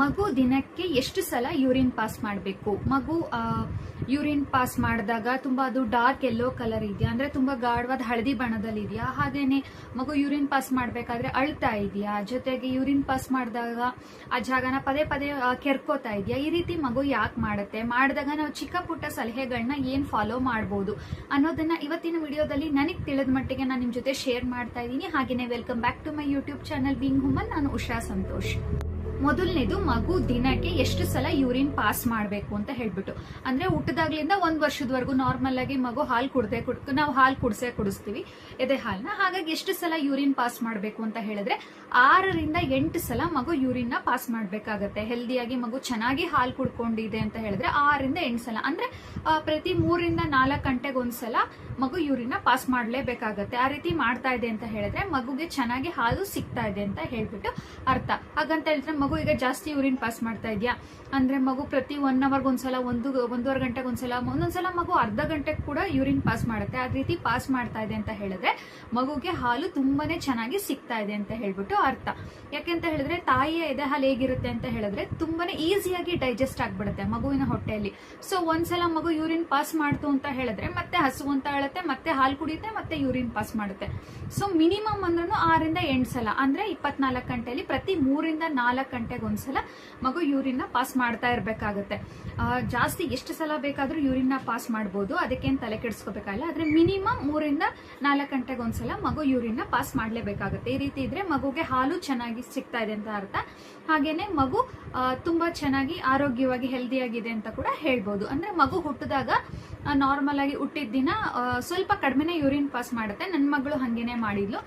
ಮಗು ದಿನಕ್ಕೆ ಎಷ್ಟು ಸಲ ಯೂರಿನ್ ಪಾಸ್ ಮಾಡಬೇಕು? ಮಗು ಯೂರಿನ್ ಪಾಸ್ ಮಾಡಿದಾಗ ತುಂಬಾ ಅದು ಡಾರ್ಕ್ ಎಲ್ಲೋ ಕಲರ್ ಇದೆಯಾ? ಅಂದ್ರೆ ತುಂಬಾ ಗಾಢವಾದ ಹಳದಿ ಬಣ್ಣದಲ್ಲಿ ಇದೆಯಾ? ಹಾಗೇನೆ ಮಗು ಯೂರಿನ್ ಪಾಸ್ ಮಾಡಬೇಕಾದ್ರೆ ಅಳ್ತಾ ಇದೆಯಾ? ಜೊತೆಗೆ ಯೂರಿನ್ ಪಾಸ್ ಮಾಡಿದಾಗ ಆ ಜಾಗನ ಪದೇ ಪದೇ ಕೆರ್ಕೋತಾ ಇದೆಯಾ? ಈ ರೀತಿ ಮಗು ಯಾಕೆ ಮಾಡುತ್ತೆ? ಮಾಡಿದಾಗ ನಾವು ಚಿಕ್ಕ ಪುಟ್ಟ ಸಲಹೆಗಳನ್ನ ಏನ್ ಫಾಲೋ ಮಾಡಬಹುದು ಅನ್ನೋದನ್ನ ಇವತ್ತಿನ ವಿಡಿಯೋದಲ್ಲಿ ನನಗೆ ತಿಳಿದ ಮಟ್ಟಿಗೆ ನಾನು ನಿಮ್ ಜೊತೆ ಶೇರ್ ಮಾಡ್ತಾ ಇದ್ದೀನಿ. ಹಾಗೇನೆ welcome back to my YouTube channel being human ನಾನು ಉಷಾ ಸಂತೋಷ್. ಮೊದಲನೇದು ಮಗು ದಿನಕ್ಕೆ ಎಷ್ಟು ಸಲ ಯೂರಿನ್ ಪಾಸ್ ಮಾಡಬೇಕು ಅಂತ ಹೇಳ್ಬಿಟ್ಟು. ಅಂದ್ರೆ ಹುಟ್ಟದಾಗ್ಲಿಂದ ಒಂದ್ ವರ್ಷದವರೆಗೂ ನಾರ್ಮಲ್ ಆಗಿ ಮಗು ಹಾಲು ಕುಡ್ದೆ ಕುಡ್, ನಾವು ಹಾಲು ಕುಡಿಸೇ ಕುಡಿಸ್ತೀವಿ, ಎದೆ ಹಾಲ್ನ. ಹಾಗಾಗಿ ಎಷ್ಟು ಸಲ ಯೂರಿನ್ ಪಾಸ್ ಮಾಡಬೇಕು ಅಂತ ಹೇಳಿದ್ರೆ ಆರರಿಂದ ಎಂಟು ಸಲ ಮಗು ಯೂರಿನ್ನ ಪಾಸ್ ಮಾಡ್ಬೇಕಾಗತ್ತೆ. ಹೆಲ್ದಿಯಾಗಿ ಮಗು ಚೆನ್ನಾಗಿ ಹಾಲು ಕುಡ್ಕೊಂಡಿದೆ ಅಂತ ಹೇಳಿದ್ರೆ ಆರರಿಂದ ಎಂಟು ಸಲ. ಅಂದ್ರೆ ಪ್ರತಿ ಮೂರಿಂದ ನಾಲ್ಕು ಗಂಟೆಗೆ ಒಂದ್ಸಲ ಮಗು ಯೂರಿನ್ ಪಾಸ್ ಮಾಡ್ಲೇಬೇಕಾಗತ್ತೆ. ಆ ರೀತಿ ಮಾಡ್ತಾ ಇದೆ ಅಂತ ಹೇಳಿದ್ರೆ ಮಗುಗೆ ಚೆನ್ನಾಗಿ ಹಾಲು ಸಿಗ್ತಾ ಇದೆ ಅಂತ ಹೇಳ್ಬಿಟ್ಟು ಅರ್ಥ. ಹಾಗಂತ ಹೇಳಿದ್ರೆ ಮಗು ಈಗ ಜಾಸ್ತಿ ಯೂರಿನ್ ಪಾಸ್ ಮಾಡ್ತಾ ಇದೆಯಾ? ಅಂದ್ರೆ ಮಗು ಪ್ರತಿ ಒನ್ ಅವರ್ಗೆ ಒಂದ್ಸಲ, ಒಂದು, ಒಂದೂವರೆ ಗಂಟೆಗೆ ಒಂದ್ಸಲ, ಒಂದೊಂದ್ಸಲ ಮಗು ಅರ್ಧ ಗಂಟೆಗೆ ಕೂಡ ಯೂರಿನ್ ಪಾಸ್ ಮಾಡುತ್ತೆ. ಆ ರೀತಿ ಪಾಸ್ ಮಾಡ್ತಾ ಇದೆ ಅಂತ ಹೇಳಿದ್ರೆ ಮಗುಗೆ ಹಾಲು ತುಂಬಾನೇ ಚೆನ್ನಾಗಿ ಸಿಗ್ತಾ ಇದೆ ಅಂತ ಹೇಳ್ಬಿಟ್ಟು ಅರ್ಥ. ಯಾಕೆಂತ ಹೇಳಿದ್ರೆ ತಾಯಿಯ ಎದೆ ಹಾಲು ಹೇಗಿರುತ್ತೆ ಅಂತ ಹೇಳಿದ್ರೆ ತುಂಬಾನೇ ಈಸಿಯಾಗಿ ಡೈಜೆಸ್ಟ್ ಆಗಿಬಿಡುತ್ತೆ ಮಗುವಿನ ಹೊಟ್ಟೆಯಲ್ಲಿ. ಸೊ ಒಂದ್ಸಲ ಮಗು ಯೂರಿನ್ ಪಾಸ್ ಮಾಡ್ತು ಅಂತ ಹೇಳಿದ್ರೆ ಮತ್ತೆ ಹಸು ಅಂತ ಹೇಳುತ್ತೆ ಮತ್ತೆ ಹಾಲು ಕುಡಿಯುತ್ತೆ, ಮತ್ತೆ ಯೂರಿನ್ ಪಾಸ್ ಮಾಡುತ್ತೆ. ಸೊ ಮಿನಿಮಮ್ ಅಂದ್ರೂ ಆರಿಂದ ಎಂಟು ಸಲ, ಅಂದ್ರೆ ಇಪ್ಪತ್ನಾಲ್ಕು ಗಂಟೆಯಲ್ಲಿ ಪ್ರತಿ ಮೂರಿಂದ ನಾಲ್ಕು ಗಂಟೆಗೆ ಒಂದ್ಸಲ ಮಗು ಯೂರಿನ್ನ ಪಾಸ್ ಮಾಡ್ತಾ ಇರಬೇಕಾಗತ್ತೆ. ಜಾಸ್ತಿ ಎಷ್ಟು ಸಲ ಬೇಕಾದರೂ ಯೂರಿನ್ನ ಪಾಸ್ ಮಾಡ್ಬೋದು. ಅದಕ್ಕೇನು ತಲೆ ಕೆಡಿಸ್ಕೋಬೇಕಾಗಿಲ್ಲ. ಆದರೆ ಮಿನಿಮಮ್ ಮೂರಿಂದ ನಾಲ್ಕು ಗಂಟೆಗೆ ಒಂದ್ಸಲ ಮಗು ಯೂರಿನ್ನ ಪಾಸ್ ಮಾಡಲೇಬೇಕಾಗುತ್ತೆ. ಈ ರೀತಿ ಇದ್ರೆ ಮಗುಗೆ ಹಾಲು ಚೆನ್ನಾಗಿ ಸಿಗ್ತಾ ಇದೆ ಅಂತ ಅರ್ಥ. ಹಾಗೇನೆ ಮಗು ತುಂಬಾ ಚೆನ್ನಾಗಿ ಆರೋಗ್ಯವಾಗಿ ಹೆಲ್ದಿಯಾಗಿದೆ ಅಂತ ಕೂಡ ಹೇಳ್ಬೋದು. ಅಂದ್ರೆ ಮಗು ಹುಟ್ಟಿದಾಗ ನಾರ್ಮಲ್ ಆಗಿ ಹುಟ್ಟಿದ ದಿನ ಸ್ವಲ್ಪ ಕಡಿಮೆನೆ ಯೂರಿನ್ ಪಾಸ್ ಮಾಡುತ್ತೆ. ನನ್ನ ಮಗಳು ಹಂಗೇನೆ ಮಾಡಿದ್ಲು.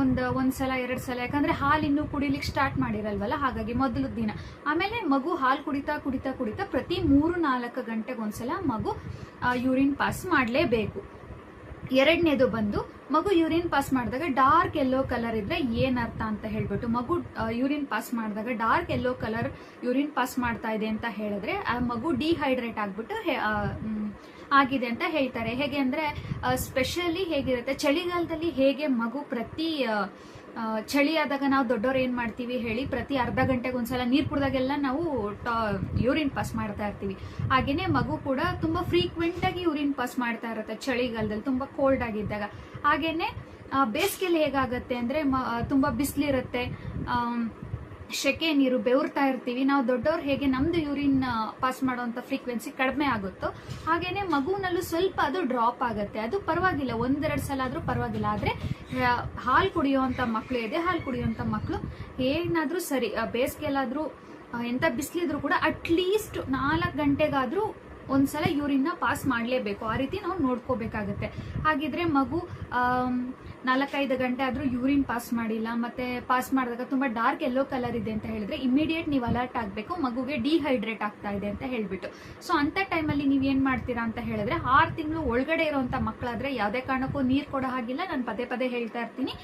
ಒಂದು ಒಂದು ಸಲ, ಎರಡು ಸಲ, ಯಾಕಂದ್ರೆ ಹಾಲು ಇನ್ನೂ ಕುಡಿಲಿಕ್ಕೆ ಸ್ಟಾರ್ಟ್ ಮಾಡಿರಲ್ವಲ್ಲ? ಹಾಗಾಗಿ ಮೊದಲ ದಿನ. ಆಮೇಲೆ ಮಗು ಹಾಲು ಕುಡಿತಾ ಕುಡಿತಾ ಕುಡಿತಾ ಪ್ರತಿ ಮೂರು, ನಾಲ್ಕು ಗಂಟೆಗೆ ಒಂದ್ಸಲ ಮಗು ಯೂರಿನ್ ಪಾಸ್ ಮಾಡಲೇಬೇಕು. ಎರಡನೇದು ಬಂದು, ಮಗು ಯೂರಿನ್ ಪಾಸ್ ಮಾಡಿದಾಗ ಡಾರ್ಕ್ ಎಲ್ಲೋ ಕಲರ್ ಇದ್ರೆ ಏನರ್ಥ ಅಂತ ಹೇಳ್ಬಿಟ್ಟು, ಮಗು ಯೂರಿನ್ ಪಾಸ್ ಮಾಡಿದಾಗ dark yellow colour urine pass ಮಾಡ್ತಾ ಇದೆ ಅಂತ ಹೇಳಿದ್ರೆ, ಆ ಮಗು ಡಿಹೈಡ್ರೇಟ್ ಆಗ್ಬಿಟ್ಟು ಆಗಿದೆ ಅಂತ ಹೇಳ್ತಾರೆ. ಹೇಗೆ ಅಂದರೆ ಸ್ಪೆಷಲಿ ಹೇಗಿರುತ್ತೆ ಚಳಿಗಾಲದಲ್ಲಿ ಹೇಗೆ ಮಗು ಪ್ರತಿ ಚಳಿ ಆದಾಗ ನಾವು ದೊಡ್ಡವ್ರು ಏನು ಮಾಡ್ತೀವಿ ಹೇಳಿ ಪ್ರತಿ ಅರ್ಧ ಗಂಟೆಗೆ ಒಂದ್ಸಲ ನೀರು ಕುಡ್ದಾಗೆಲ್ಲ ನಾವು ಯೂರಿನ್ ಪಾಸ್ ಮಾಡ್ತಾ ಇರ್ತೀವಿ. ಹಾಗೆಯೇ ಮಗು ಕೂಡ ತುಂಬಾ ಫ್ರೀಕ್ವೆಂಟ್ ಆಗಿ ಯೂರಿನ್ ಪಾಸ್ ಮಾಡ್ತಾ ಇರುತ್ತೆ ಚಳಿಗಾಲದಲ್ಲಿ ತುಂಬಾ ಕೋಲ್ಡ್ ಆಗಿದ್ದಾಗ. ಹಾಗೇನೆ ಆ, ಬೇಸಿಗೆಯಲ್ಲಿ ಹೇಗಾಗತ್ತೆ ಅಂದ್ರೆ ಮ- ತುಂಬಾ ಬಿಸಿಲಿರುತ್ತೆ. ಶೆಕೆ ನೀರು ಬೆವರ್ತಾ ಇರ್ತೀವಿ. ನಾವು ದೊಡ್ಡವ್ರು ಹೇಗೆ ನಮ್ದು ಯೂರಿನ್ ಪಾಸ್ ಮಾಡುವಂತ ಫ್ರೀಕ್ವೆನ್ಸಿ ಕಡಿಮೆ ಆಗುತ್ತೋ ಹಾಗೇನೆ ಮಗುನಲ್ಲೂ ಸ್ವಲ್ಪ ಅದು ಡ್ರಾಪ್ ಆಗುತ್ತೆ. ಅದು ಪರವಾಗಿಲ್ಲ ಒಂದೆರಡು ಸಲ ಆದ್ರೂ ಪರವಾಗಿಲ್ಲ. ಆದ್ರೆ ಹಾಲು ಕುಡಿಯುವಂತ ಮಕ್ಕಳು ಎದೆ ಹಾಲು ಕುಡಿಯುವಂತ ಮಕ್ಕಳು ಏನಾದ್ರೂ ಸರಿ ಆ, ಎಂಥ ಬಿಸಿಲಿದ್ರು ಕೂಡ ಅಟ್ಲೀಸ್ಟ್ ನಾಲ್ಕು ಗಂಟೆಗಾದ್ರೂ ಒಂದ್ಸಲ ಯೂರಿನ್ನ ಪಾಸ್ ಮಾಡಲೇಬೇಕು. ಆ ರೀತಿ ನಾವು ನೋಡ್ಕೋಬೇಕಾಗತ್ತೆ. ಹಾಗಿದ್ರೆ ಮಗು ನಾಲ್ಕೈದು ಗಂಟೆ ಆದರೂ ಯೂರಿನ್ ಪಾಸ್ ಮಾಡಿಲ್ಲ, ಮತ್ತೆ ಪಾಸ್ ಮಾಡಿದಾಗ ತುಂಬ ಡಾರ್ಕ್ ಎಲ್ಲೋ ಕಲರ್ ಇದೆ ಅಂತ ಹೇಳಿದ್ರೆ ಇಮಿಡಿಯೇಟ್ ನೀವು ಅಲರ್ಟ್ ಆಗಬೇಕು, ಮಗುಗೆ ಡಿಹೈಡ್ರೇಟ್ ಆಗ್ತಾ ಇದೆ ಅಂತ ಹೇಳ್ಬಿಟ್ಟು. ಸೊ, ಅಂತ ಟೈಮಲ್ಲಿ ನೀವು ಏನು ಮಾಡ್ತೀರಾ ಅಂತ ಹೇಳಿದ್ರೆ ಆರು ತಿಂಗಳು ಒಳಗಡೆ ಇರುವಂತ ಮಕ್ಕಳಾದ್ರೆ ಯಾವುದೇ ಕಾರಣಕ್ಕೂ ನೀರು ಕೊಡೋ ಹಾಗಿಲ್ಲ. ನಾನು ಪದೇ ಪದೇ ಹೇಳ್ತಾ ಇರ್ತೀನಿ.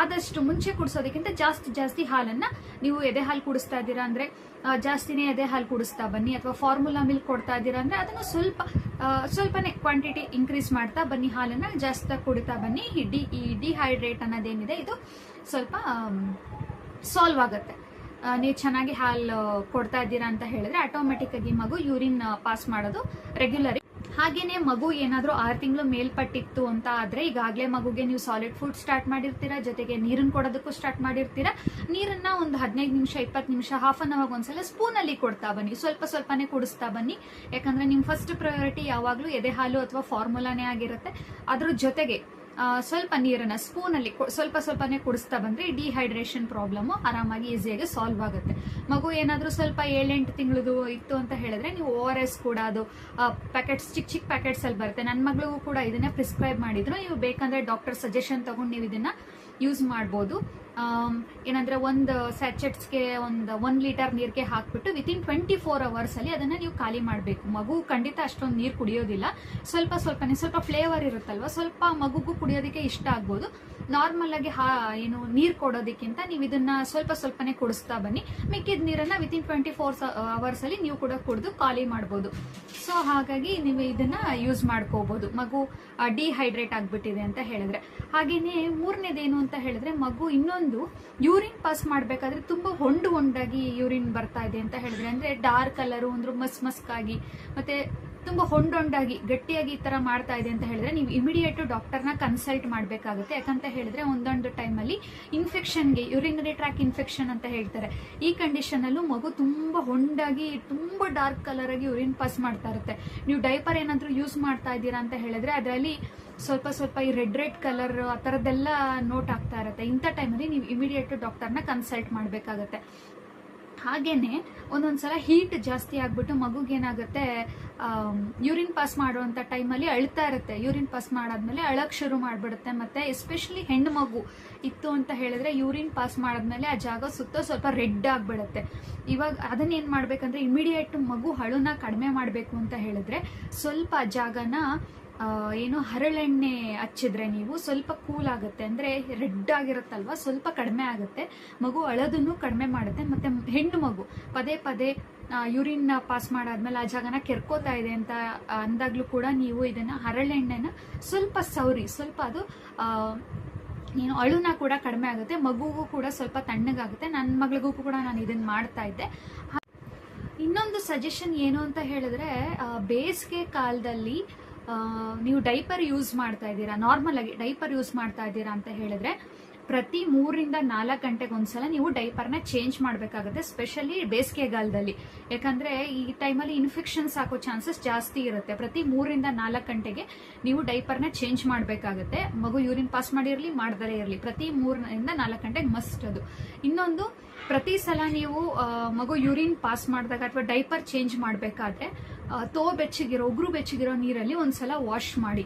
ಆದಷ್ಟು ಮುಂಚೆ ಕುಡಿಸೋದಕ್ಕಿಂತ ಜಾಸ್ತಿ ಜಾಸ್ತಿ ಹಾಲನ್ನ ನೀವು ಎದೆ ಹಾಲು ಕುಡಿಸ್ತಾ ಇದ್ದೀರಾ ಅಂದ್ರೆ ಜಾಸ್ತಿನೇ ಎದೆ ಹಾಲು ಕುಡಿಸ್ತಾ ಬನ್ನಿ ಅಥವಾ ಫಾರ್ಮುಲಾ ಮಿಲ್ಕ್ ಕೊಡ್ತಾ ಇದ್ದೀರಾ ಅಂದ್ರೆ ಅದನ್ನು ಸ್ವಲ್ಪ ಸ್ವಲ್ಪನೇ ಕ್ವಾಂಟಿಟಿ ಇನ್ಕ್ರೀಸ್ ಮಾಡ್ತಾ ಬನ್ನಿ, ಹಾಲನ್ನ ಜಾಸ್ತಿ ಕುಡಿತಾ ಬನ್ನಿ. ಡಿ, ಈ ಡಿಹೈಡ್ರೇಟ್ ಅನ್ನೋದೇನಿದೆ ಇದು ಸ್ವಲ್ಪ ಸಾಲ್ವ್ ಆಗುತ್ತೆ. ನೀವು ಚೆನ್ನಾಗಿ ಹಾಲು ಕೊಡ್ತಾ ಇದ್ದೀರಾ ಅಂತ ಹೇಳಿದ್ರೆ ಆಟೋಮೆಟಿಕ್ ಆಗಿ ಮಗು ಯೂರಿನ್ ಪಾಸ್ ಮಾಡೋದು ರೆಗ್ಯುಲರ್ ಹಾಗೇನೆ ಮಗು ಏನಾದ್ರೂ ಆರು ತಿಂಗಳು ಮೇಲ್ಪಟ್ಟಿತ್ತು ಅಂತ ಆದ್ರೆ ಈಗಾಗಲೇ ಮಗುಗೆ ನೀವು ಸಾಲಿಡ್ ಫುಡ್ ಸ್ಟಾರ್ಟ್ ಮಾಡಿರ್ತೀರಾ, ಜೊತೆಗೆ ನೀರನ್ನ ಕೊಡೋದಕ್ಕೂ ಸ್ಟಾರ್ಟ್ ಮಾಡಿರ್ತೀರಾ, ನೀರನ್ನ ಒಂದು ಹದಿನೈದು ನಿಮಿಷ, ಇಪ್ಪತ್ತು ನಿಮಿಷ ಹಾಫ್ ಅನ್ ಅವರ್ ಒಂದ್ಸಲ ಸ್ಪೂನ್ ಅಲ್ಲಿ ಕೊಡ್ತಾ ಬನ್ನಿ. ಸ್ವಲ್ಪ ಸ್ವಲ್ಪನೇ ಕುಡಿಸ್ತಾ ಬನ್ನಿ. ಯಾಕಂದ್ರೆ ನಿಮ್ಮ ಫಸ್ಟ್ ಪ್ರಯಾರಿಟಿ ಯಾವಾಗಲೂ ಎದೆ ಹಾಲು ಅಥವಾ ಫಾರ್ಮುಲಾನೇ ಆಗಿರುತ್ತೆ. ಅದ್ರ ಜೊತೆಗೆ ಸ್ವಲ್ಪ ನೀರನ್ನು ಸ್ಪೂನ್ ಅಲ್ಲಿ ಕೊ- ಸ್ವಲ್ಪ ಸ್ವಲ್ಪನೇ ಕುಡಿಸ್ತಾ ಬಂದ್ರೆ ಡಿಹೈಡ್ರೇಷನ್ ಪ್ರಾಬ್ಲಮ್ ಆರಾಮಾಗಿ ಈಸಿಯಾಗಿ ಸಾಲ್ವ್ ಆಗುತ್ತೆ. ಮಗು ಏನಾದರೂ ಸ್ವಲ್ಪ ಏಳೆಂಟು ತಿಂಗಳದು ಇತ್ತು ಅಂತ ಹೇಳಿದ್ರೆ ನೀವು ಓ ಆರ್ ಎಸ್ ಕೂಡ ಅದು ಪ್ಯಾಕೆಟ್ಸ್ ಚಿಕ್ಕ ಚಿಕ್ಕ ಪ್ಯಾಕೆಟ್ಸ್ ಅಲ್ಲಿ ಬರುತ್ತೆ. ನನ್ನ ಮಗಳಿಗೂ ಕೂಡ ಇದನ್ನೇ ಪ್ರಿಸ್ಕ್ರೈಬ್ ಮಾಡಿದ್ರು. ನೀವು ಬೇಕಂದ್ರೆ ಡಾಕ್ಟರ್ ಸಜೆಷನ್ ತಗೊಂಡು ನೀವು ಇದನ್ನ ಯೂಸ್ ಮಾಡ್ಬೋದು. ಏನಂದ್ರೆ ಒಂದು ಸ್ಯಾಚೆಟ್ಸ್ಗೆ ಒಂದು ಒನ್ ಲೀಟರ್ ನೀರಿಗೆ ಹಾಕ್ಬಿಟ್ಟು ವಿತಿನ್ ಟ್ವೆಂಟಿ ಫೋರ್ ಅವರ್ಸ್ ಅಲ್ಲಿ ಅದನ್ನ ನೀವು ಖಾಲಿ ಮಾಡಬೇಕು. ಮಗು ಖಂಡಿತ ಅಷ್ಟೊಂದು ನೀರು ಕುಡಿಯೋದಿಲ್ಲ. ಸ್ವಲ್ಪ ಸ್ವಲ್ಪನೇ, ಸ್ವಲ್ಪ ಫ್ಲೇವರ್ ಇರುತ್ತಲ್ವ? ಸ್ವಲ್ಪ ಮಗುಗೂ ಕುಡಿಯೋದಕ್ಕೆ ಇಷ್ಟ ಆಗ್ಬೋದು. ನಾರ್ಮಲ್ ಆಗಿ ಹಾ, ಏನು ನೀರು ಕೊಡೋದಕ್ಕಿಂತ ನೀವು ಇದನ್ನ ಸ್ವಲ್ಪ ಸ್ವಲ್ಪನೇ ಕುಡಿಸ್ತಾ ಬನ್ನಿ. ಮಿಕ್ಕಿದ ನೀರನ್ನ ವಿತಿನ್ ಟ್ವೆಂಟಿ ಫೋರ್ ಅವರ್ಸ್ ಅಲ್ಲಿ ನೀವು ಕೂಡ ಕುಡಿದು ಖಾಲಿ ಮಾಡ್ಬೋದು. ಸೊ ಹಾಗಾಗಿ ನೀವು ಇದನ್ನ ಯೂಸ್ ಮಾಡ್ಕೋಬಹುದು ಮಗು ಡಿಹೈಡ್ರೇಟ್ ಆಗ್ಬಿಟ್ಟಿದೆ ಅಂತ ಹೇಳಿದ್ರೆ. ಹಾಗೇನೆ ಮೂರನೇದೇನು ಅಂತ ಹೇಳಿದ್ರೆ ಮಗು ಇನ್ನೊಂದು ಇನ್ನೊಂದು ಯೂರಿನ್ ಪಾಸ್ ಮಾಡಬೇಕಾದ್ರೆ ತುಂಬ ಹೊಂಡು ಹೊಂಡಾಗಿ ಯೂರಿನ್ ಬರ್ತಾ ಇದೆ ಅಂತ ಹೇಳಿದ್ರೆ, ಅಂದ್ರೆ ಡಾರ್ಕ್ ಕಲರು ಅಂದ್ರೆ ಮಸ್ ಮಸ್ಕಾಗಿ, ಮತ್ತೆ ತುಂಬ ಹೊಂಡೊಂಡಾಗಿ ಗಟ್ಟಿಯಾಗಿ ಈ ತರ ಮಾಡ್ತಾ ಇದೆ ಅಂತ ಹೇಳಿದ್ರೆ ನೀವು ಇಮಿಡಿಯೇಟ್ ಡಾಕ್ಟರ್ನ ಕನ್ಸಲ್ಟ್ ಮಾಡಬೇಕಾಗುತ್ತೆ. ಯಾಕಂತ ಹೇಳಿದ್ರೆ ಒಂದೊಂದು ಟೈಮಲ್ಲಿ ಇನ್ಫೆಕ್ಷನ್ಗೆ ಯೂರಿನರಿ ಟ್ರ್ಯಾಕ್ ಇನ್ಫೆಕ್ಷನ್ ಅಂತ ಹೇಳ್ತಾರೆ. ಈ ಕಂಡೀಷನ್ ಅಲ್ಲೂ ಮಗು ತುಂಬಾ ಹೊಂಡಾಗಿ, ತುಂಬಾ ಡಾರ್ಕ್ ಕಲರಾಗಿ ಯೂರಿನ್ ಪಾಸ್ ಮಾಡ್ತಾ ಇರುತ್ತೆ. ನೀವು ಡೈಪರ್ ಏನಾದರೂ ಯೂಸ್ ಮಾಡ್ತಾ ಇದ್ದೀರಾ ಅಂತ ಹೇಳಿದ್ರೆ, ಅದರಲ್ಲಿ ಸ್ವಲ್ಪ ಸ್ವಲ್ಪ ಈ ರೆಡ್ ರೆಡ್ ಕಲರ್ ಆ ಥರದ್ದೆಲ್ಲ ನೋಟ್ ಆಗ್ತಾ ಇರುತ್ತೆ. ಇಂಥ ಟೈಮಲ್ಲಿ ನೀವು ಇಮಿಡಿಯೇಟ್ ಡಾಕ್ಟರ್ನ ಕನ್ಸಲ್ಟ್ ಮಾಡಬೇಕಾಗತ್ತೆ. ಹಾಗೇನೆ ಒಂದೊಂದ್ಸಲ ಹೀಟ್ ಜಾಸ್ತಿ ಆಗ್ಬಿಟ್ಟು ಮಗುಗೇನಾಗುತ್ತೆ ಯೂರಿನ್ ಪಾಸ್ ಮಾಡುವಂತ ಟೈಮಲ್ಲಿ ಅಳ್ತಾ ಇರುತ್ತೆ. ಯೂರಿನ್ ಪಾಸ್ ಮಾಡಾದ್ಮೇಲೆ ಅಳಕ್ ಶುರು ಮಾಡ್ಬಿಡುತ್ತೆ. ಮತ್ತೆ ಎಸ್ಪೆಷಲಿ ಹೆಣ್ಣು ಮಗು ಇತ್ತು ಅಂತ ಹೇಳಿದ್ರೆ ಯೂರಿನ್ ಪಾಸ್ ಮಾಡಾದ್ಮೇಲೆ ಆ ಜಾಗ ಸುತ್ತ ಸ್ವಲ್ಪ ರೆಡ್ ಆಗ್ಬಿಡುತ್ತೆ. ಇವಾಗ ಅದನ್ನ ಏನ್ ಮಾಡ್ಬೇಕಂದ್ರೆ ಇಮಿಡಿಯೇಟ್ ಮಗು ಹಳುನ ಕಡಿಮೆ ಮಾಡಬೇಕು ಅಂತ ಹೇಳಿದ್ರೆ ಸ್ವಲ್ಪ ಜಾಗನ ಏನು ಹರಳೆಣ್ಣೆ ಹಚ್ಚಿದ್ರೆ ನೀವು ಸ್ವಲ್ಪ ಕೂಲ್ ಆಗುತ್ತೆ. ಅಂದ್ರೆ ರೆಡ್ ಆಗಿರುತ್ತಲ್ವ? ಸ್ವಲ್ಪ ಕಡಿಮೆ ಆಗುತ್ತೆ. ಮಗು ಅಳೋದನ್ನು ಕಡಿಮೆ ಮಾಡುತ್ತೆ. ಮತ್ತೆ ಹೆಣ್ಣು ಮಗು ಪದೇ ಪದೇ ಯೂರಿನ್ ಪಾಸ್ ಮಾಡಾದ್ಮೇಲೆ ಆ ಜಾಗನ ಕೆರ್ಕೋತಾ ಇದೆ ಅಂತ ಅಂದಾಗ್ಲೂ ಕೂಡ ನೀವು ಇದನ್ನ ಹರಳೆಣ್ಣೆನ ಸ್ವಲ್ಪ ಸೌರಿ ಸ್ವಲ್ಪ ಅದು ಏನು ಅಳುನ ಕೂಡ ಕಡಿಮೆ ಆಗುತ್ತೆ. ಮಗುಗೂ ಕೂಡ ಸ್ವಲ್ಪ ತಣ್ಣಗಾಗುತ್ತೆ. ನನ್ನ ಮಗಳಿಗೂ ಕೂಡ ನಾನು ಇದನ್ನ ಮಾಡ್ತಾ ಇದ್ದೆ. ಇನ್ನೊಂದು ಸಜೆಷನ್ ಏನು ಅಂತ ಹೇಳಿದ್ರೆ ಬೇಸಿಗೆ ಕಾಲದಲ್ಲಿ ನೀವು ಡೈಪರ್ ಯೂಸ್ ಮಾಡ್ತಾ ಇದ್ದೀರಾ ನಾರ್ಮಲ್ ಆಗಿ ಡೈಪರ್ ಯೂಸ್ ಮಾಡ್ತಾ ಇದ್ದೀರಾ ಅಂತ ಹೇಳಿದ್ರೆ ಪ್ರತಿ ಮೂರಿಂದ ನಾಲ್ಕು ಗಂಟೆಗೆ ಒಂದ್ಸಲ ನೀವು ಡೈಪರ್ನ ಚೇಂಜ್ ಮಾಡಬೇಕಾಗುತ್ತೆ ಸ್ಪೆಷಲಿ ಬೇಸಿಗೆಗಾಲದಲ್ಲಿ. ಯಾಕಂದ್ರೆ ಈ ಟೈಮಲ್ಲಿ ಇನ್ಫೆಕ್ಷನ್ಸ್ ಹಾಕೋ ಚಾನ್ಸಸ್ ಜಾಸ್ತಿ ಇರುತ್ತೆ. ಪ್ರತಿ ಮೂರಿಂದ ನಾಲ್ಕು ಗಂಟೆಗೆ ನೀವು ಡೈಪರ್ನ ಚೇಂಜ್ ಮಾಡಬೇಕಾಗುತ್ತೆ. ಮಗು ಯೂರಿನ್ ಪಾಸ್ ಮಾಡಿರಲಿ, ಮಾಡದಲೇ ಇರಲಿ. ಪ್ರತಿ ಮೂರರಿಂದ ನಾಲ್ಕು ಗಂಟೆಗೆ ಮಸ್ಟ್ ಅದು. ಇನ್ನೊಂದು ಪ್ರತಿ ಸಲ ನೀವು ಮಗು ಯೂರಿನ್ ಪಾಸ್ ಮಾಡಿದಾಗ ಅಥವಾ ಡೈಪರ್ ಚೇಂಜ್ ಮಾಡಬೇಕಾದ್ರೆ ತೋ ಬೆಚ್ಚಗಿರೋ, ಉಗುರು ಬೆಚ್ಚಗಿರೋ ನೀರಲ್ಲಿ ಒಂದ್ಸಲ ವಾಶ್ ಮಾಡಿ.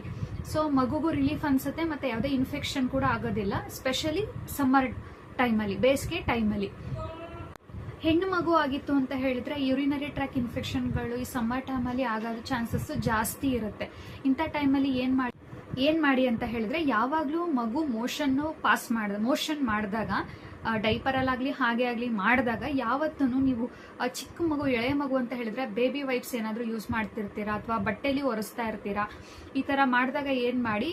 ಸೊ, ಮಗುಗೂ ರಿಲೀಫ್ ಅನ್ಸುತ್ತೆ ಮತ್ತೆ ಯಾವುದೇ ಇನ್ಫೆಕ್ಷನ್ ಕೂಡ ಆಗೋದಿಲ್ಲ, ಸ್ಪೆಷಲಿ ಸಮ್ಮರ್ ಟೈಮಲ್ಲಿ, ಬೇಸಿಗೆ ಟೈಮಲ್ಲಿ. ಹೆಣ್ಣು ಮಗು ಆಗಿತ್ತು ಅಂತ ಹೇಳಿದ್ರೆ ಯೂರಿನರಿ ಟ್ರ್ಯಾಕ್ ಇನ್ಫೆಕ್ಷನ್ಗಳು ಈ ಸಮ್ಮರ್ ಟೈಮಲ್ಲಿ ಆಗೋ ಚಾನ್ಸಸ್ ಜಾಸ್ತಿ ಇರುತ್ತೆ. ಇಂಥ ಟೈಮಲ್ಲಿ ಏನ್ ಮಾಡಿ ಏನ್ ಮಾಡಿ ಅಂತ ಹೇಳಿದ್ರೆ ಯಾವಾಗಲೂ ಮಗು ಮೋಷನ್ನು ಪಾಸ್ ಮಾಡ, ಮೋಷನ್ ಮಾಡಿದಾಗ ಡೈಪರ್ ಆಗಲಿ ಹಾಗೆ ಆಗಲಿ ಮಾಡಿದಾಗ ಯಾವತ್ತೂ ನೀವು ಚಿಕ್ಕ ಮಗು ಎಳೆ ಮಗು ಅಂತ ಹೇಳಿದ್ರೆ ಬೇಬಿ ವೈಪ್ಸ್ ಏನಾದರೂ ಯೂಸ್ ಮಾಡ್ತಿರ್ತೀರಾ ಅಥವಾ ಬಟ್ಟೆಲಿ ಒರೆಸ್ತಾ ಇರ್ತೀರಾ? ಈ ತರ ಮಾಡಿದಾಗ ಏನು ಮಾಡಿ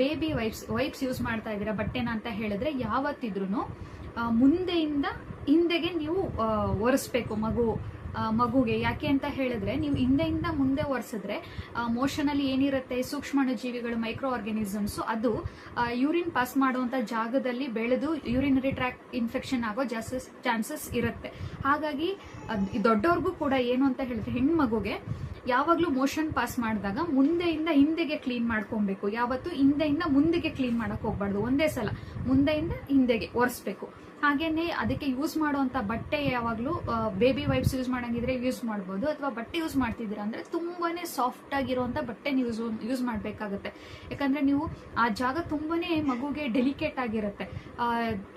ಬೇಬಿ ವೈಪ್ಸ್ ವೈಪ್ಸ್ ಯೂಸ್ ಮಾಡ್ತಾ ಇದ್ದೀರಾ ಬಟ್ಟೆನ ಅಂತ ಹೇಳಿದ್ರೆ ಯಾವತ್ತಿದ್ರು ಮುಂದೆಯಿಂದ ಹಿಂದೆಗೆ ನೀವು ಒರೆಸ್ಬೇಕು ಮಗು. ಮಗುಗೆ. ಯಾಕೆ ಅಂತ ಹೇಳಿದ್ರೆ, ನೀವು ಹಿಂದೆಯಿಂದ ಮುಂದೆ ಒರೆಸಿದ್ರೆ ಮೋಷನಲ್ಲಿ ಏನಿರುತ್ತೆ ಸೂಕ್ಷ್ಮಾಣು ಜೀವಿಗಳು ಮೈಕ್ರೋ ಆರ್ಗನಿಸಮ್ಸ್ ಅದು ಯೂರಿನ್ ಪಾಸ್ ಮಾಡುವಂತ ಜಾಗದಲ್ಲಿ ಬೆಳೆದು ಯೂರಿನರಿ ಟ್ರ್ಯಾಕ್ ಇನ್ಫೆಕ್ಷನ್ ಆಗೋ ಜಾಸ್ತಿ ಚಾನ್ಸಸ್ ಇರುತ್ತೆ. ಹಾಗಾಗಿ ದೊಡ್ಡವ್ರಿಗೂ ಕೂಡ ಏನು ಅಂತ ಹೇಳಿದ್ರೆ, ಹೆಣ್ಣು ಮಗುಗೆ ಯಾವಾಗ್ಲೂ ಮೋಷನ್ ಪಾಸ್ ಮಾಡಿದಾಗ ಮುಂದೆಯಿಂದ ಹಿಂದೆಗೆ ಕ್ಲೀನ್ ಮಾಡ್ಕೊಬೇಕು. ಯಾವತ್ತು ಹಿಂದೆಯಿಂದ ಮುಂದೆಗೆ ಕ್ಲೀನ್ ಮಾಡಕ್ ಹೋಗ್ಬಾರ್ದು. ಒಂದೇ ಸಲ ಮುಂದೆಯಿಂದ ಹಿಂದೆಗೆ ಒರೆಸ್ಬೇಕು. ಹಾಗೇನೆ ಅದಕ್ಕೆ ಯೂಸ್ ಮಾಡುವಂತ ಬಟ್ಟೆ ಯಾವಾಗ್ಲೂ ಬೇಬಿ ವೈಪ್ಸ್ ಯೂಸ್ ಮಾಡಂಗಿದ್ರೆ ಯೂಸ್ ಮಾಡ್ಬೋದು. ಅಥವಾ ಬಟ್ಟೆ ಯೂಸ್ ಮಾಡ್ತಿದ್ದೀರಾ ಅಂದ್ರೆ ತುಂಬಾನೇ ಸಾಫ್ಟ್ ಆಗಿರುವಂತ ಬಟ್ಟೆ ಯೂಸ್ ಯೂಸ್ ಮಾಡಬೇಕಾಗುತ್ತೆ. ಯಾಕಂದ್ರೆ ನೀವು ಆ ಜಾಗ ತುಂಬಾನೇ ಮಗುಗೆ ಡೆಲಿಕೇಟ್ ಆಗಿರುತ್ತೆ.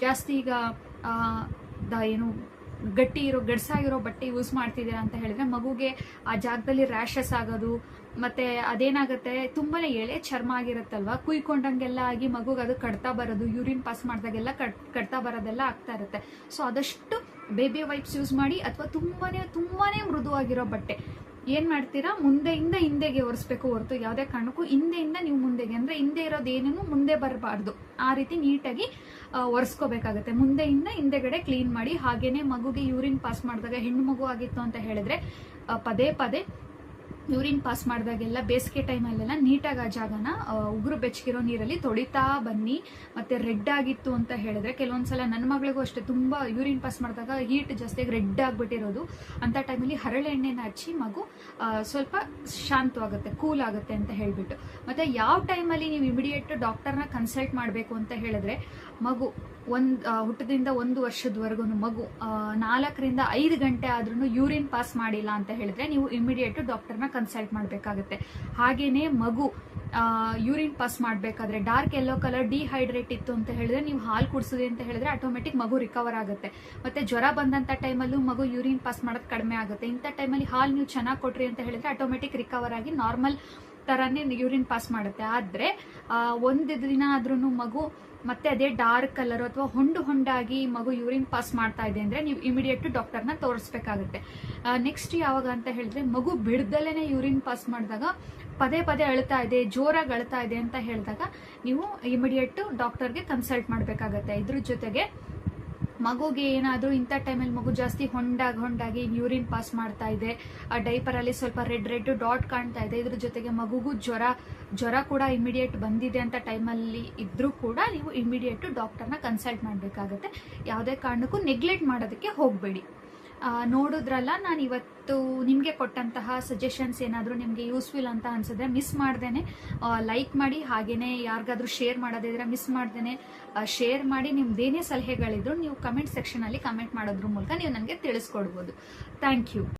ಜಾಸ್ತಿ ಈಗ ಏನು ಗಟ್ಟಿ ಇರೋ, ಗಡ್ಸಾಗಿರೋ ಬಟ್ಟೆ ಯೂಸ್ ಮಾಡ್ತಿದ್ದೀರಾ ಅಂತ ಹೇಳಿದ್ರೆ ಮಗುಗೆ ಆ ಜಾಗದಲ್ಲಿ ರ್ಯಾಷಸ್ ಆಗೋದು, ಮತ್ತೆ ಅದೇನಾಗುತ್ತೆ, ತುಂಬಾನೇ ಎಳೆ ಚರ್ಮ ಆಗಿರುತ್ತಲ್ವಾ, ಕುಯ್ಕೊಂಡಂಗೆಲ್ಲ ಆಗಿ ಮಗುಗೆ ಅದು ಕಡ್ತಾ ಬರೋದು ಯೂರಿನ್ ಪಾಸ್ ಮಾಡಿದಾಗೆಲ್ಲ ಕಟ್ ಕಡ್ತಾ ಬರೋದೆಲ್ಲ ಆಗ್ತಾ ಇರುತ್ತೆ. ಸೊ ಆದಷ್ಟು ಬೇಬಿ ವೈಪ್ಸ್ ಯೂಸ್ ಮಾಡಿ, ಅಥವಾ ತುಂಬಾನೇ ತುಂಬಾನೇ ಮೃದುವಾಗಿರೋ ಬಟ್ಟೆ. ಏನ್ ಮಾಡ್ತೀರಾ? ಮುಂದೆಯಿಂದ ಹಿಂದೆಗೆ ಒರೆಸ್ಬೇಕು ಹೊರತು ಯಾವುದೇ ಕಾರಣಕ್ಕೂ ಹಿಂದೆಯಿಂದ ನೀವು ಮುಂದೆಗೆ. ಅಂದ್ರೆ ಹಿಂದೆ ಇರೋದು ಏನೇನು ಮುಂದೆ ಬರಬಾರ್ದು. ಆ ರೀತಿ ನೀಟಾಗಿ ಒರೆಸ್ಕೋಬೇಕಾಗತ್ತೆ. ಮುಂದೆಯಿಂದ ಹಿಂದೆಗಡೆ ಕ್ಲೀನ್ ಮಾಡಿ, ಹಾಗೇನೆ ಮಗುಗೆ ಯೂರಿನ್ ಪಾಸ್ ಮಾಡಿದಾಗ ಹೆಣ್ಣು ಮಗು ಆಗಿತ್ತು ಅಂತ ಹೇಳಿದ್ರೆ ಪದೇ ಪದೇ ಯೂರಿನ್ ಪಾಸ್ ಮಾಡಿದಾಗೆಲ್ಲ ಬೇಸಿಗೆ ಟೈಮಲ್ಲೆಲ್ಲ ನೀಟಾಗಿ ಆ ಜಾಗನ ಉಗುರು ಬೆಚ್ಚಗಿರೋ ನೀರಲ್ಲಿ ತೊಳಿತಾ ಬನ್ನಿ. ಮತ್ತೆ ರೆಡ್ ಆಗಿತ್ತು ಅಂತ ಹೇಳಿದ್ರೆ ಕೆಲವೊಂದ್ಸಲ ನನ್ನ ಮಗಳಿಗೂ ಅಷ್ಟೇ ತುಂಬಾ ಯೂರಿನ್ ಪಾಸ್ ಮಾಡಿದಾಗ ಹೀಟ್ ಜಾಸ್ತಿ ರೆಡ್ ಆಗಿಬಿಟ್ಟಿರೋದು. ಅಂತ ಟೈಮಲ್ಲಿ ಹರಳೆ ಎಣ್ಣೆನ ಹಚ್ಚಿ ಮಗು ಸ್ವಲ್ಪ ಶಾಂತವಾಗುತ್ತೆ ಕೂಲ್ ಆಗುತ್ತೆ ಅಂತ ಹೇಳಿಬಿಟ್ಟು. ಮತ್ತೆ ಯಾವ ಟೈಮಲ್ಲಿ ನೀವು ಇಮಿಡಿಯೇಟ್ ಡಾಕ್ಟರ್ನ ಕನ್ಸಲ್ಟ್ ಮಾಡಬೇಕು ಅಂತ ಹೇಳಿದ್ರೆ ಮಗು ಒಂದು ಹುಟ್ಟದಿಂದ ಒಂದು ವರ್ಷದವರೆಗೂ ಮಗು ನಾಲ್ಕರಿಂದ ಐದು ಗಂಟೆ ಆದ್ರೂ ಯೂರಿನ್ ಪಾಸ್ ಮಾಡಿಲ್ಲ ಅಂತ ಹೇಳಿದ್ರೆ ನೀವು ಇಮಿಡಿಯೇಟ್ ಡಾಕ್ಟರ್ನ ಕನ್ಸಲ್ಟ್ ಮಾಡಬೇಕಾಗುತ್ತೆ. ಹಾಗೇನೆ ಮಗು ಯೂರಿನ್ ಪಾಸ್ ಮಾಡಬೇಕಾದ್ರೆ ಡಾರ್ಕ್ ಎಲ್ಲೋ ಕಲರ್ ಡಿಹೈಡ್ರೇಟ್ ಇತ್ತು ಅಂತ ಹೇಳಿದ್ರೆ ನೀವು ಹಾಲು ಕುಡಿಸಿದೆ ಅಂತ ಹೇಳಿದ್ರೆ ಆಟೋಮೆಟಿಕ್ ಮಗು ರಿಕವರ್ ಆಗುತ್ತೆ. ಮತ್ತೆ ಜ್ವರ ಬಂದಂತ ಟೈಮಲ್ಲೂ ಮಗು ಯೂರಿನ್ ಪಾಸ್ ಮಾಡೋದು ಕಡಿಮೆ ಆಗುತ್ತೆ. ಇಂಥ ಟೈಮಲ್ಲಿ ಹಾಲು ನೀವು ಚೆನ್ನಾಗಿ ಕೊಟ್ರಿ ಅಂತ ಹೇಳಿದ್ರೆ ಆಟೋಮೆಟಿಕ್ ರಿಕವರ್ ಆಗಿ ನಾರ್ಮಲ್ ಥರನೇ ಯೂರಿನ್ ಪಾಸ್ ಮಾಡುತ್ತೆ. ಆದರೆ ಒಂದು ದಿನ ಆದ್ರೂ ಮಗು ಮತ್ತೆ ಅದೇ ಡಾರ್ಕ್ ಕಲರ್ ಅಥವಾ ಹೊಂಡು ಹೊಂಡಾಗಿ ಮಗು ಯೂರಿನ್ ಪಾಸ್ ಮಾಡ್ತಾ ಇದೆ ಅಂದರೆ ನೀವು ಇಮಿಡಿಯೇಟ್ ಡಾಕ್ಟರ್ನ ತೋರಿಸ್ಬೇಕಾಗುತ್ತೆ. ನೆಕ್ಸ್ಟ್ ಯಾವಾಗ ಅಂತ ಹೇಳಿದ್ರೆ, ಮಗು ಬಿಡ್ದಲೇ ಯೂರಿನ್ ಪಾಸ್ ಮಾಡಿದಾಗ ಪದೇ ಪದೇ ಅಳ್ತಾ ಇದೆ, ಜೋರಾಗಿ ಅಳ್ತಾ ಇದೆ ಅಂತ ಹೇಳಿದಾಗ ನೀವು ಇಮಿಡಿಯೇಟ್ ಡಾಕ್ಟರ್ಗೆ ಕನ್ಸಲ್ಟ್ ಮಾಡಬೇಕಾಗತ್ತೆ. ಇದ್ರ ಜೊತೆಗೆ ಮಗುಗೆ ಏನಾದರೂ ಇಂಥ ಟೈಮಲ್ಲಿ ಮಗು ಜಾಸ್ತಿ ಹೊಂಡಾಗಿ ಹೊಂಡಾಗಿ ಯೂರಿನ್ ಪಾಸ್ ಮಾಡ್ತಾ ಇದೆ, ಆ ಡೈಪರಲ್ಲಿ ಸ್ವಲ್ಪ ರೆಡ್ ರೆಡ್ ಡಾಟ್ ಕಾಣ್ತಾ ಇದೆ, ಇದ್ರ ಜೊತೆಗೆ ಮಗುಗೂ ಜ್ವರ ಜ್ವರ ಕೂಡ ಇಮಿಡಿಯೇಟ್ ಬಂದಿದೆ ಅಂತ ಟೈಮಲ್ಲಿ ಇದ್ರೂ ಕೂಡ ನೀವು ಇಮಿಡಿಯೇಟು ಡಾಕ್ಟರ್ನ ಕನ್ಸಲ್ಟ್ ಮಾಡಬೇಕಾಗತ್ತೆ. ಯಾವುದೇ ಕಾರಣಕ್ಕೂ ನೆಗ್ಲೆಕ್ಟ್ ಮಾಡೋದಕ್ಕೆ ಹೋಗಬೇಡಿ. ನೋಡಿದ್ರಲ್ಲ, ನಾನು ಇವತ್ತು ನಿಮಗೆ ಕೊಟ್ಟಂತಹ ಸಜೆಷನ್ಸ್ ಏನಾದರೂ ನಿಮಗೆ ಯೂಸ್ಫುಲ್ ಅಂತ ಅನ್ಸಿದ್ರೆ ಮಿಸ್ ಮಾಡ್ದೇನೆ. ಲೈಕ್ ಮಾಡಿ, ಹಾಗೇನೆ ಯಾರಿಗಾದ್ರೂ ಶೇರ್ ಮಾಡೋದಿದ್ರೆ ಮಿಸ್ ಮಾಡ್ದೇನೆ. ಶೇರ್ ಮಾಡಿ, ನಿಮ್ದೇನೇ ಸಲಹೆಗಳಿದ್ರು, ನೀವು ಕಮೆಂಟ್ ಸೆಕ್ಷನಲ್ಲಿ ಕಮೆಂಟ್ ಮಾಡೋದ್ರ ಮೂಲಕ ನೀವು ನನಗೆ ತಿಳಿಸ್ಕೊಡ್ಬೋದು. Thank you